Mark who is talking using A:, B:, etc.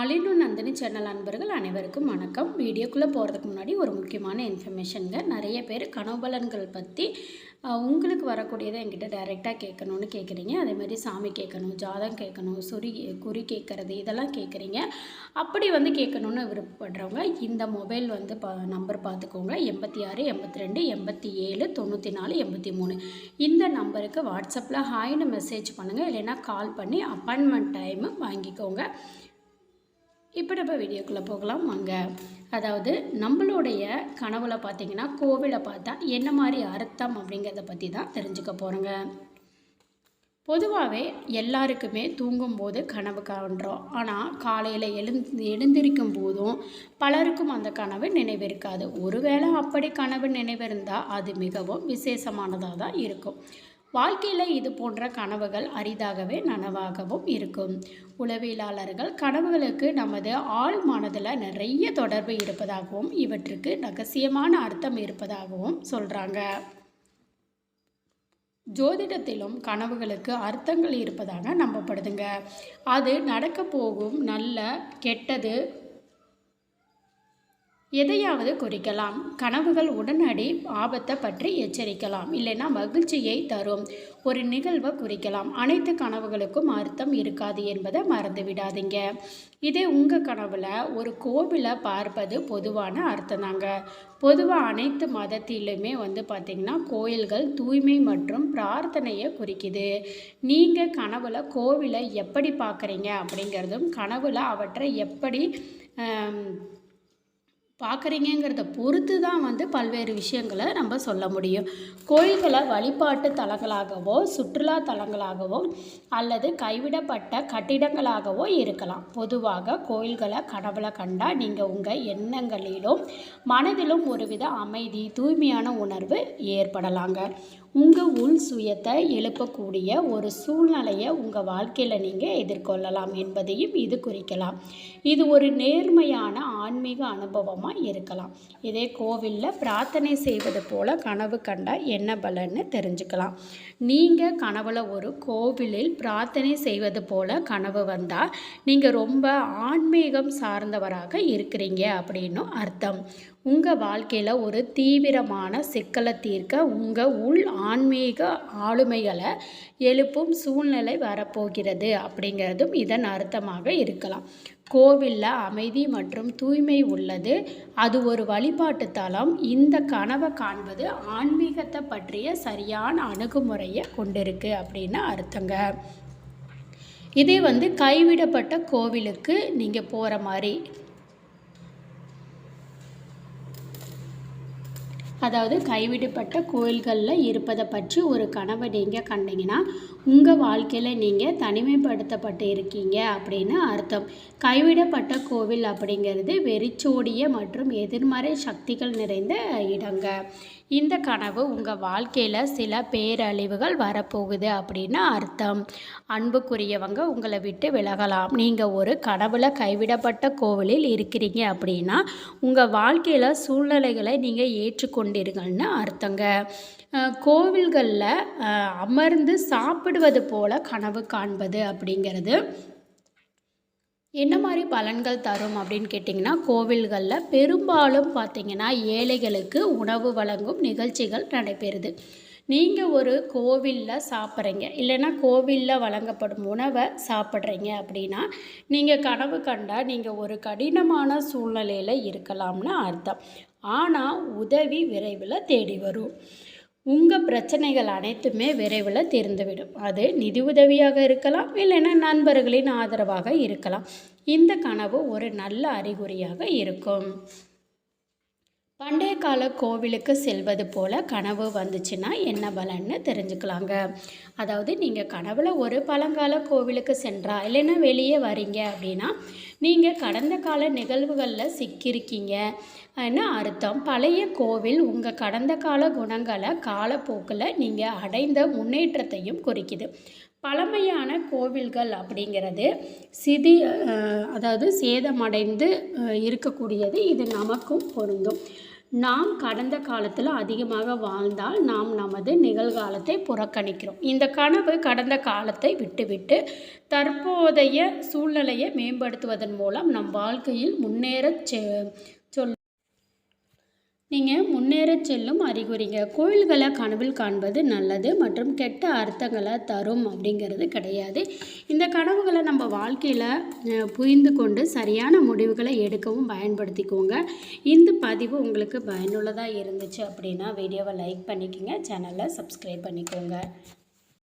A: ஆலினு Nandini channel அன்பர்கள் அனைவருக்கும் வணக்கம். வீடியோக்குள்ளே போகிறதுக்கு முன்னாடி ஒரு முக்கியமான இன்ஃபர்மேஷனுங்க. நிறைய பேர் கனவுபலன்கள் பற்றி உங்களுக்கு வரக்கூடியதை என்கிட்ட டைரெக்டாக கேட்கணும்னு கேட்குறீங்க அதேமாதிரி சாமி கேட்கணும் ஜாதகம் கேட்கணும் சுரி குறி கேட்குறது இதெல்லாம் கேட்குறீங்க அப்படி வந்து கேட்கணுன்னு விருப்பப்படுறவங்க இந்த மொபைல் வந்து பா நம்பர் பார்த்துக்கோங்க எண்பத்தி ஆறு எண்பத்தி ரெண்டு எண்பத்தி ஏழு தொண்ணூற்றி நாலு எண்பத்தி மூணு. இந்த நம்பருக்கு வாட்ஸ்அப்பில் ஹாய்னு மெசேஜ் பண்ணுங்கள் இல்லைன்னா கால் பண்ணி அப்பாயின்மெண்ட் டைமு வாங்கிக்கோங்க. இப்போ நம்ம வீடியோக்குள்ளே போகலாம் வாங்க. அதாவது நம்மளுடைய கனவுல பார்த்தீங்கன்னா கோவிலை பார்த்தா என்ன மாதிரி அர்த்தம் அப்படிங்கிறத பற்றி தான் தெரிஞ்சுக்க போகிறோங்க பொதுவாகவே எல்லாருக்குமே தூங்கும்போது கனவு காண்றோம். ஆனால் காலையில் எழுந்து எழுந்திருக்கும் போதும் பலருக்கும் அந்த கனவு நினைவிருக்காது. ஒருவேளை அப்படி கனவு நினைவிருந்தால் அது மிகவும் விசேஷமானதாக தான் இருக்கும். வாழ்க்கையில் இது போன்ற கனவுகள் அரிதாகவே நனவாகவும் இருக்கும். உளவியலாளர்கள் கனவுகளுக்கு நமது ஆழ் மனதில் நிறைய தொடர்பு இருப்பதாகவும் இவற்றுக்கு ரகசியமான அர்த்தம் இருப்பதாகவும் சொல்கிறாங்க ஜோதிடத்திலும் கனவுகளுக்கு அர்த்தங்கள் இருப்பதாக நம்பப்படுதுங்க. அது நடக்க போகும் நல்ல கெட்டது எதையாவது குறிக்கலாம். கனவுகள் உடனடி ஆபத்தை பற்றி எச்சரிக்கலாம். இல்லைன்னா மகிழ்ச்சியை தரும். ஒரு நிகழ்வை குறிக்கலாம். அனைத்து கனவுகளுக்கும் அர்த்தம் இருக்காது என்பதை மறந்து விடாதீங்க இதே உங்கள் கனவில் ஒரு கோவிலை பார்ப்பது பொதுவான அர்த்தம் தாங்க பொதுவாக அனைத்து மதத்திலுமே வந்து பார்த்திங்கன்னா கோயில்கள் தூய்மை மற்றும் பிரார்த்தனையை குறிக்குது. நீங்கள் கனவில் கோவிலை எப்படி பார்க்குறீங்க அப்படிங்கிறதும் கனவில் அவற்றை எப்படி பார்க்குறீங்கிறத பொறுத்து தான் வந்து பல்வேறு விஷயங்களை நம்ம சொல்ல முடியும். கோயில்களை வழிபாட்டு தலங்களாகவோ சுற்றுலா தலங்களாகவோ அல்லது கைவிடப்பட்ட கட்டிடங்களாகவோ இருக்கலாம். பொதுவாக கோயில்களை கனவுல கண்டா நீங்கள் உங்கள் எண்ணங்களிலும் மனதிலும் ஒருவித அமைதி தூய்மையான உணர்வு ஏற்படலாங்க. உங்கள் உள் சுயத்தை எழுப்பக்கூடிய ஒரு சூழ்நிலையை உங்கள் வாழ்க்கையில் நீங்கள் எதிர்கொள்ளலாம் என்பதையும் இது குறிக்கலாம். இது ஒரு நேர்மையான ஆன்மீக அனுபவமாக இருக்கலாம். இதே கோவிலில் பிரார்த்தனை செய்வது போல கனவு கண்டால் என்ன பலன்னு தெரிஞ்சுக்கலாம். நீங்கள் கனவுல ஒரு கோவிலில் பிரார்த்தனை செய்வது போல கனவு வந்தால் நீங்கள் ரொம்ப ஆன்மீகம் சார்ந்தவராக இருக்கிறீங்க அப்படின்னும் அர்த்தம். உங்கள் வாழ்க்கையில் ஒரு தீவிரமான சிக்கலை தீர்க்க உங்கள் உள் ஆன்மீக ஆளுமைகளை எழுப்பும் சூழ்நிலை வரப்போகிறது அப்படிங்கிறதும் இதன் அர்த்தமாக இருக்கலாம். கோவிலில் அமைதி மற்றும் தூய்மை உள்ளது. அது ஒரு வழிபாட்டு தலம். இந்த கனவை காண்பது ஆன்மீகத்தை பற்றிய சரியான அணுகுமுறையை கொண்டிருக்கு அப்படின்னு அர்த்தங்க. இதே வந்து கைவிடப்பட்ட கோவிலுக்கு நீங்கள் போகிற மாதிரி அதாவது கைவிடப்பட்ட கோயில்களில் இருப்பதை பற்றி ஒரு கனவை நீங்கள் கண்டீங்கன்னா உங்கள் வாழ்க்கையில் நீங்கள் தனிமைப்படுத்தப்பட்டு இருக்கீங்க அப்படின்னு அர்த்தம். கைவிடப்பட்ட கோவில் அப்படிங்கிறது வெறிச்சோடிய மற்றும் எதிர்மறை சக்திகள் நிறைந்த இடங்க. இந்த கனவு உங்கள் வாழ்க்கையில் சில பேரழிவுகள் வரப்போகுது அப்படின்னு அர்த்தம். அன்புக்குரியவங்க உங்களை விட்டு விலகலாம். நீங்கள் ஒரு கனவுல கைவிடப்பட்ட கோவிலில் இருக்கிறீங்க அப்படின்னா உங்கள் வாழ்க்கையில் சூழ்நிலைகளை நீங்கள் ஏற்றுக்கொண்டீர்கள்னு அர்த்தங்க. கோவில்களில் அமர்ந்து சாப்பிடுவது போல கனவு காண்பது அப்படிங்கிறது என்ன மாதிரி பலன்கள் தரும் அப்படின்னு கேட்டிங்கன்னா கோவில்களில் பெரும்பாலும் பார்த்தீங்கன்னா ஏழைகளுக்கு உணவு வழங்கும் நிகழ்ச்சிகள் நடைபெறுது. நீங்கள் ஒரு கோவிலில் சாப்பிட்றீங்க இல்லைன்னா கோவிலில் வழங்கப்படும் உணவை சாப்பிட்றீங்க அப்படின்னா நீங்கள் கனவு கண்டால் நீங்கள் ஒரு கடினமான சூழ்நிலையில் இருக்கலாம்னு அர்த்தம். ஆனால் உதவி விரைவில் தேடி வரும். உங்கள் பிரச்சனைகள் அனைத்துமே விரைவில் தீர்ந்துவிடும். அது நிதி உதவியாக இருக்கலாம் இல்லைன்னா நண்பர்களின் ஆதரவாக இருக்கலாம். இந்த கனவு ஒரு நல்ல அறிகுறியாக இருக்கும். பண்டைய கால கோவிலுக்கு செல்வது போல் கனவு வந்துச்சுன்னா என்ன பலன்னு தெரிஞ்சுக்கலாங்க. அதாவது நீங்கள் கனவில் ஒரு பழங்கால கோவிலுக்கு சென்றா இல்லைன்னா வெளியே வரீங்க அப்படின்னா நீங்கள் கடந்த கால நிகழ்வுகளில் சிக்கியிருக்கீங்க. என்ன அர்த்தம்? பழைய கோவில் உங்கள் கடந்த கால குணங்களை காலப்போக்கில் நீங்கள் அடைந்த முன்னேற்றத்தையும் குறிக்குது. பழமையான கோவில்கள் அப்படிங்கிறது சிதி அதாவது சேதமடைந்து இருக்கக்கூடியது இது நமக்கும் பொருந்தும். நாம் கடந்த காலத்தில் அதிகமாக வாழ்ந்தால் நாம் நமது நிகழ்காலத்தை புறக்கணிக்கிறோம். இந்த கனவு கடந்த காலத்தை விட்டுவிட்டு தற்போதைய சூழ்நிலையை மேம்படுத்துவதன் மூலம் நம் வாழ்க்கையில் முன்னேற செ நீங்கள் முன்னேறச் செல்லும் அறிகுறிங்க. கோயில்களை கனவில் காண்பது நல்லது மற்றும் கெட்ட அர்த்தங்களை தரும் அப்படிங்கிறது கிடையாது. இந்த கனவுகளை நம்ம வாழ்க்கையில் புரிந்து கொண்டு சரியான முடிவுகளை எடுக்கவும் பயன்படுத்திக்கோங்க. இந்த பதிவு உங்களுக்கு பயனுள்ளதாக இருந்துச்சு அப்படின்னா வீடியோவை லைக் பண்ணிக்கோங்க. சேனலை சப்ஸ்கிரைப் பண்ணிக்கோங்க.